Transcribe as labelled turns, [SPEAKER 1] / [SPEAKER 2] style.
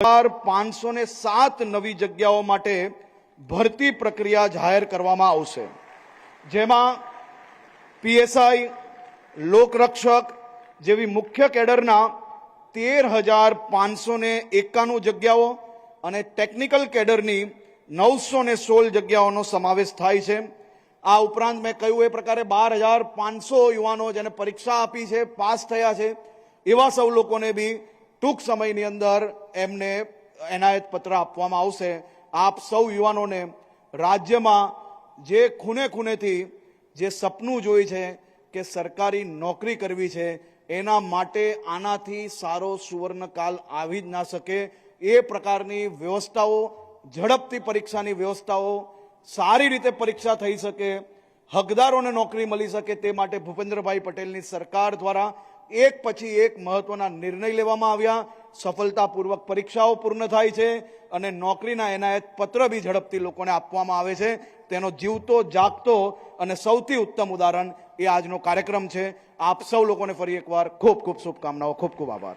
[SPEAKER 1] હજાર પાંચસો ને સાત નવી જગ્યાઓ માટે ભરતી પ્રક્રિયા જાહેર કરવામાં આવશે. જેમાં પીએસઆઈ, લોકરક્ષક જેવી મુખ્ય કેડરના તેર હજાર પાંચસો ને એકાણું જગ્યાઓ અને ટેકનિકલ કેડરની નવસો ને સોળ જગ્યાઓનો સમાવેશ થાય છે. આ ઉપરાંત મેં કહ્યું, એ પ્રકારે બાર હજાર પાંચસો યુવાનો જેને પરીક્ષા આપી છે, પાસ થયા છે, એવા સૌ લોકોને બી ટૂંક સમયની અંદર એમને એનાયત પત્ર આપવામાં આવશે. આપ સૌ યુવાનોને રાજ્યમાં જે ખૂને ખૂનેથી જે સપનું જોઈ છે કે સરકારી નોકરી કરવી છે, એના માટે આનાથી સારો સુવર્ણકાલ આવી જ ના શકે. એ પ્રકારની વ્યવસ્થાઓ, ઝડપથી પરીક્ષાની વ્યવસ્થાઓ સારી રીતે પરીક્ષા થઈ શકે, હકદારોને નોકરી મળી શકે તે માટે ભૂપેન્દ્રભાઈ પટેલની સરકાર દ્વારા એક પછી એક મહત્વના નિર્ણય લેવામાં આવ્યા. સફળતાપૂર્વક પરીક્ષાઓ પૂર્ણ થાય છે અને નોકરીના એનાયત પત્ર બી ઝડપથી લોકોને આપવામાં આવે છે. તેનો જીવતો, જાગતો અને સૌથી ઉત્તમ ઉદાહરણ એ આજનો કાર્યક્રમ છે. આપ સૌ લોકોને ફરી એકવાર ખૂબ ખૂબ શુભકામનાઓ, ખૂબ ખૂબ આભાર.